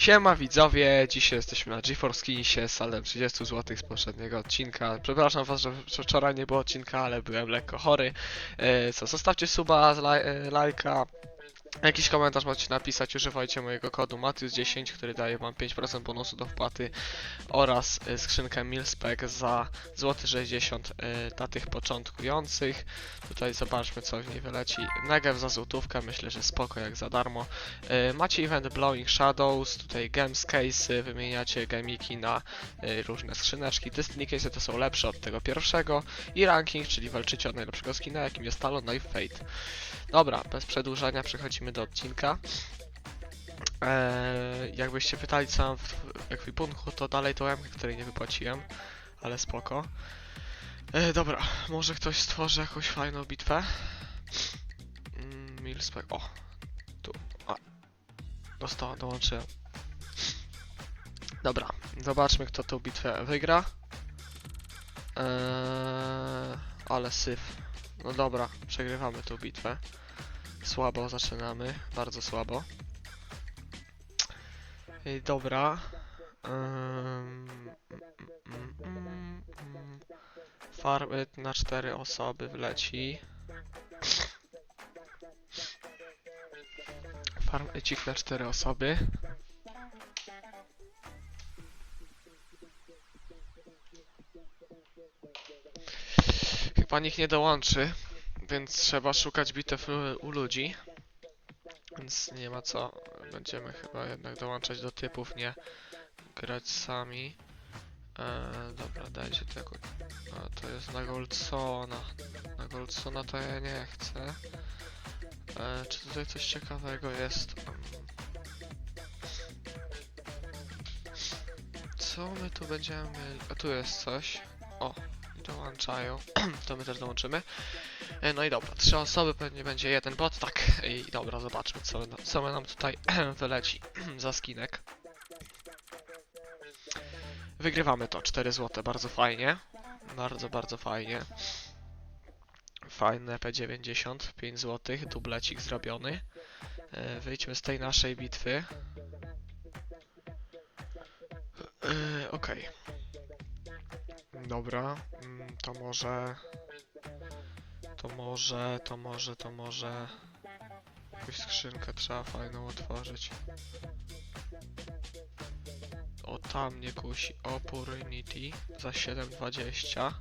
Siema widzowie, dzisiaj jesteśmy na GeForce Kinsie z salem 30 zł z poprzedniego odcinka. Przepraszam was, że wczoraj nie było odcinka, ale byłem lekko chory. E, co, zostawcie suba, e, lajka, jakiś komentarz macie napisać, używajcie mojego kodu Matius10, który daje wam 5% bonusu do wpłaty oraz e, skrzynkę Milspec za złoty 60 e, dla tych początkujących. Tutaj zobaczmy co w niej wyleci. Negev za złotówkę, myślę, że spoko jak za darmo. E, Macie event Blowing Shadows, tutaj Games Case'y, wymieniacie gemiki na różne skrzyneczki. Destiny Case'y to są lepsze od tego pierwszego. I ranking, czyli walczycie o najlepszego skina, jakim jest Talon, i Fate. Dobra, bez przedłużania przechodzimy do odcinka. Eee, jakbyście pytali co mam w ekwipunku, to dalej to M, której nie wypłaciłem, ale spoko. E, dobra, może ktoś stworzy jakąś fajną bitwę. Mm, Milspec, o, tu, a, dostała, dołączyłem. Dobra, zobaczmy kto tą bitwę wygra. Eee, ale syf. No dobra, przegrywamy tą bitwę. Słabo zaczynamy, bardzo słabo. Ej, dobra. Farmy na cztery osoby wleci. Farmecik na cztery osoby. Chyba nikt nie dołączy, więc trzeba szukać bitew u, ludzi. Więc nie ma co. Będziemy chyba jednak dołączać do typów, nie grać sami. Eee, dobra, dajcie tego. A, to jest na Goldsona. Na Goldsona to ja nie chcę. Eee, czy tutaj coś ciekawego jest? Co my tu będziemy? A tu jest coś. O, dołączają. to my też dołączymy. E, No i dobra, trzy osoby, pewnie będzie jeden bot, tak. I dobra, zobaczmy co, co nam tutaj wyleci za skinek. Wygrywamy to, 4 zł, bardzo fajnie. Bardzo, bardzo fajnie. Fajne P90, 5 zł, dublecik zrobiony. E, Wyjdźmy z tej naszej bitwy. E, Okej. Dobra, mm, to może... To może, to może, to może... Jakąś skrzynkę trzeba fajną otworzyć. O, tam mnie kusi. Opportunity za 7,20.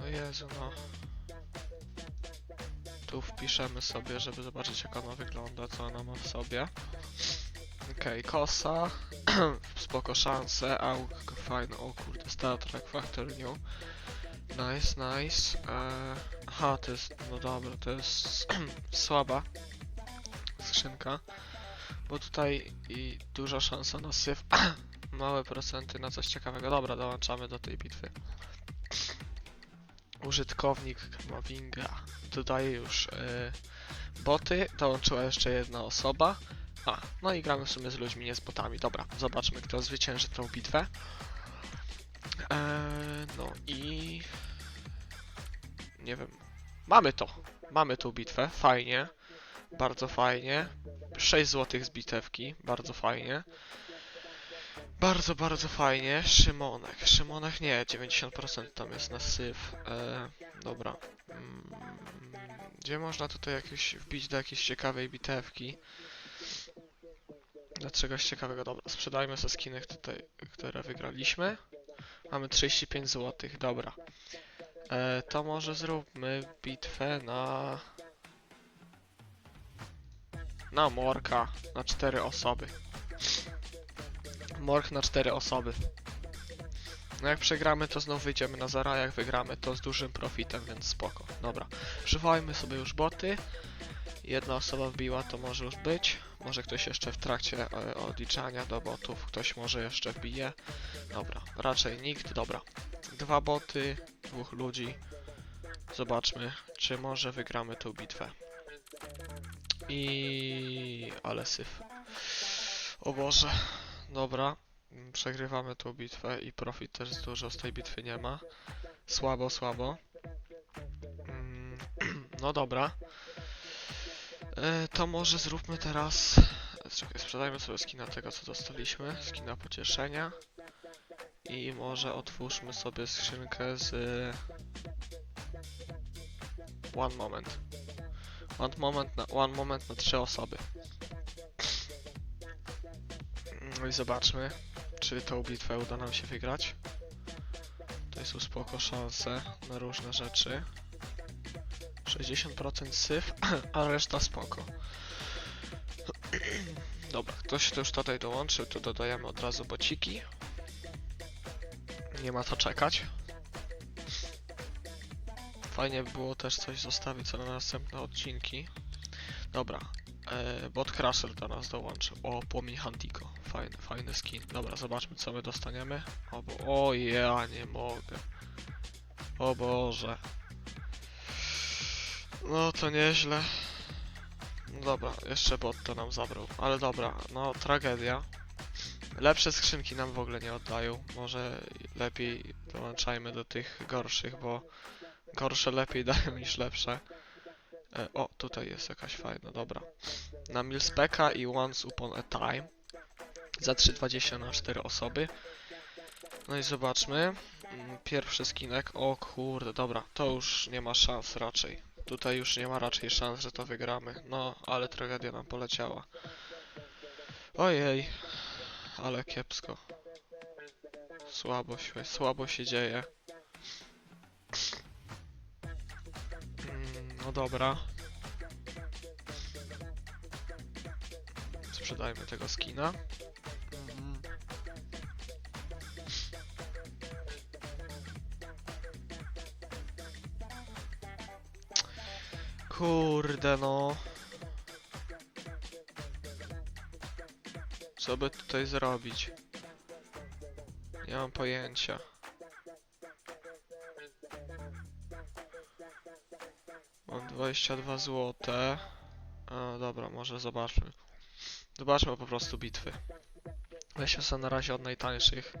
No Jezu, no. Tu wpiszemy sobie, żeby zobaczyć jak ona wygląda, co ona ma w sobie. Okej, kosa. Spoko szanse. Auk, fajne. O kurde, Star Trek New. Nice, nice. Eee, aha, to jest, no dobra, to jest słaba skrzynka, bo tutaj i duża szansa na syf, małe procenty na coś ciekawego. Dobra, dołączamy do tej bitwy. Użytkownik Mavinga dodaje już e, boty, dołączyła jeszcze jedna osoba. A, no i gramy w sumie z ludźmi, nie z botami. Dobra, zobaczmy kto zwycięży tą bitwę. Eee, no i... Nie wiem. Mamy to. Mamy tą bitwę. Fajnie. Bardzo fajnie. 6 zł z bitewki. Bardzo fajnie. Bardzo, bardzo fajnie. Szymonek. Szymonek nie. 90% tam jest na syf. Eee, dobra. Mm, gdzie można tutaj jakieś wbić do jakiejś ciekawej bitewki? Do czegoś ciekawego. Dobra, sprzedajmy sobie skiny tutaj, które wygraliśmy. Mamy 35 zł, dobra. E, to może zróbmy bitwę na... Na Morka, na 4 osoby. Mork na 4 osoby. No jak przegramy, to znów wyjdziemy na zara, jak wygramy, to z dużym profitem, więc spoko. Dobra, przywołajmy sobie już boty. Jedna osoba wbiła, to może już być. Może ktoś jeszcze w trakcie e, odliczania do botów, ktoś może jeszcze wbije. Dobra, raczej nikt, dobra. Dwa boty, dwóch ludzi. Zobaczmy, czy może wygramy tą bitwę. I... ale syf. O Boże. Dobra, przegrywamy tą bitwę i profit też dużo z tej bitwy nie ma. Słabo, słabo. Mm, No dobra. E, To może zróbmy teraz Czekaj, sprzedajmy sobie skina tego, co dostaliśmy. Skina pocieszenia. I może otwórzmy sobie skrzynkę z... One moment. One moment na, one moment na trzy osoby. No i zobaczmy, czy tą bitwę uda nam się wygrać. To są spoko szanse na różne rzeczy. 60% syf, a reszta spoko. Dobra, ktoś to już tutaj dołączył, to dodajemy od razu bociki. Nie ma co czekać. Fajnie by było też coś zostawić co na następne odcinki. Dobra, e, Bot Crusher do nas dołączył. O, płomień Hantico. Fajny, fajny skin. Dobra, zobaczmy co my dostaniemy. O, bo, o ja nie mogę. O Boże. No to nieźle. No dobra, jeszcze bot to nam zabrał. Ale dobra, no tragedia. Lepsze skrzynki nam w ogóle nie oddają. Może lepiej dołączajmy do tych gorszych, bo gorsze lepiej dają niż lepsze. E, o, tutaj jest jakaś fajna, dobra. Na Milspeka i Once Upon a Time. Za 3,20 na 4 osoby. No i zobaczmy. Mm, Pierwszy skinek. O kurde, dobra, to już nie ma szans raczej. Tutaj już nie ma raczej szans, że to wygramy. No, ale tragedia nam poleciała. Ojej, ale kiepsko. Słabo się, słabo się dzieje. Mm, No dobra. Sprzedajmy tego skina. Kurde no. Co by tutaj zrobić? Nie mam pojęcia. Mam 22 złote. A, dobra, może zobaczmy. Zobaczmy po prostu bitwy. Weźmy sobie na razie od najtańszych.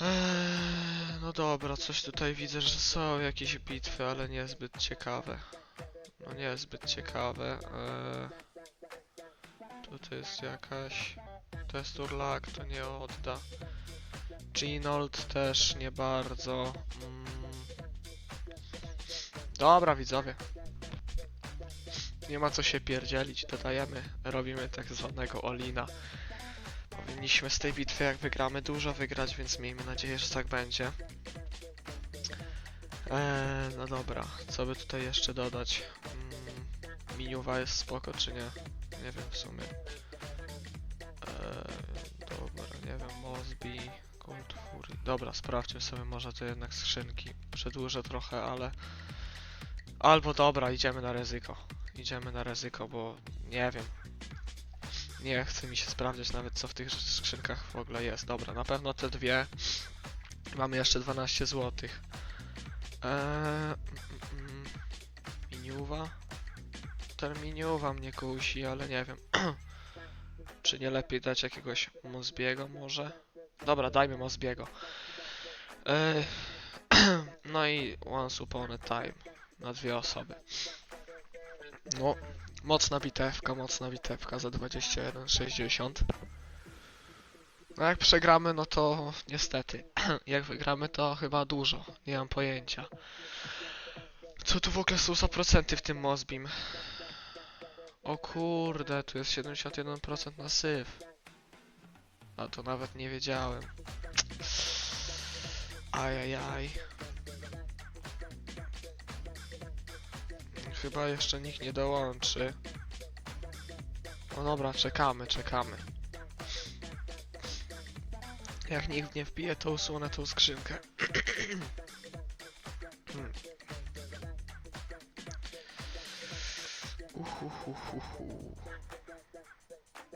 Eee, no dobra, coś tutaj widzę, że są jakieś bitwy, ale niezbyt ciekawe. No niezbyt ciekawe. Eee, tutaj jest jakaś... Testur lag, to nie odda. Ginold też nie bardzo. Mm. Dobra, widzowie. Nie ma co się pierdzielić, dodajemy, robimy tak zwanego Olina. Powinniśmy z tej bitwy, jak wygramy, dużo wygrać, więc miejmy nadzieję, że tak będzie. Eee, no dobra, co by tutaj jeszcze dodać? Mm, miniuwa jest spoko, czy nie? Nie wiem w sumie. Eee, dobra, nie wiem, Mosby, Cold Fury. Dobra, sprawdźmy sobie może to jednak skrzynki. Przedłużę trochę, ale... Albo dobra, idziemy na ryzyko. Idziemy na ryzyko, bo nie wiem. Nie chce mi się sprawdzić nawet co w tych skrzynkach w ogóle jest. Dobra, na pewno te dwie. Mamy jeszcze 12 zł. Eee, miniuwa? Ten miniuwa mnie kusi, ale nie wiem. Czy nie lepiej dać jakiegoś Mosbiego może? Dobra, dajmy Mosbiego. Eee, no i Once Upon a Time na dwie osoby. No, mocna bitewka, mocna bitewka za 21,60. No jak przegramy, no to niestety. jak wygramy, to chyba dużo. Nie mam pojęcia. Co tu w ogóle są za procenty w tym Mosbim? O kurde, tu jest 71% na syf. A to nawet nie wiedziałem. Ajajaj. Chyba jeszcze nikt nie dołączy. No dobra, czekamy, czekamy. Jak nikt nie wbije, to usunę tą skrzynkę. Hmm.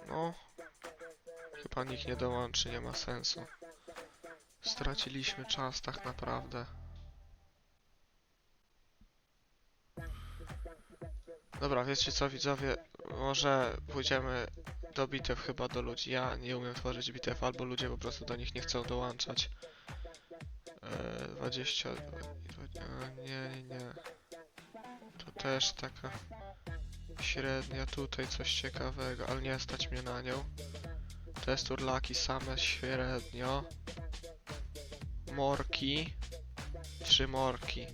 No. Chyba nikt nie dołączy, nie ma sensu. Straciliśmy czas tak naprawdę. Dobra, wiecie co widzowie, może pójdziemy do bitew chyba do ludzi. Ja nie umiem tworzyć bitew, albo ludzie po prostu do nich nie chcą dołączać. Eee, 20... e, Nie, nie, nie. To też taka... Średnia, tutaj coś ciekawego, ale nie stać mnie na nią. Testurlaki same średnio. Morki. Trzy morki.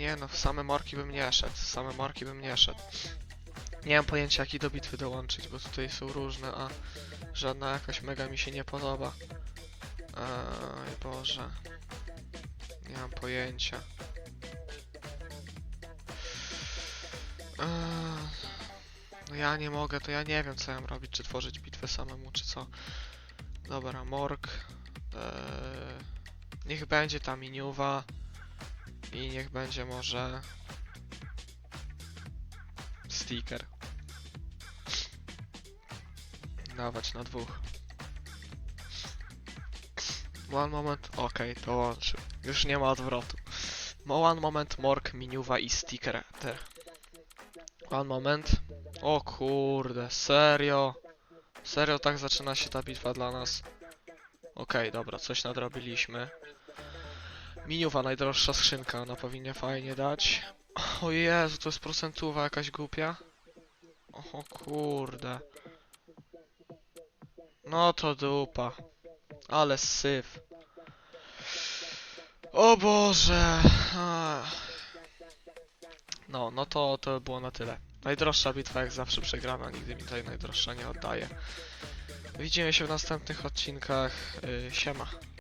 Nie no, w same morki bym nie szedł. w Same morki bym nie szedł. Nie mam pojęcia jaki do bitwy dołączyć, bo tutaj są różne, a żadna jakoś mega mi się nie podoba. Ej Boże. Nie mam pojęcia. No ja nie mogę, to ja nie wiem co ja mam robić, czy tworzyć bitwę samemu, czy co. Dobra, morg. Eee, niech będzie ta miniuwa. I niech będzie może... Sticker. Dawać na dwóch. One moment, okej, to łączy. Już nie ma odwrotu. One moment, morg, miniuwa i sticker. Te. One moment. O kurde, serio? Serio tak zaczyna się ta bitwa dla nas? Okej, dobra, coś nadrobiliśmy. Miniuwa, najdroższa skrzynka, ona powinna fajnie dać. O Jezu, to jest procentuwa jakaś głupia. O kurde. No to dupa. Ale syf. O Boże. No, no to, to było na tyle. Najdroższa bitwa jak zawsze przegrana, nigdy mi tutaj najdroższa nie oddaje. Widzimy się w następnych odcinkach. Yy, siema.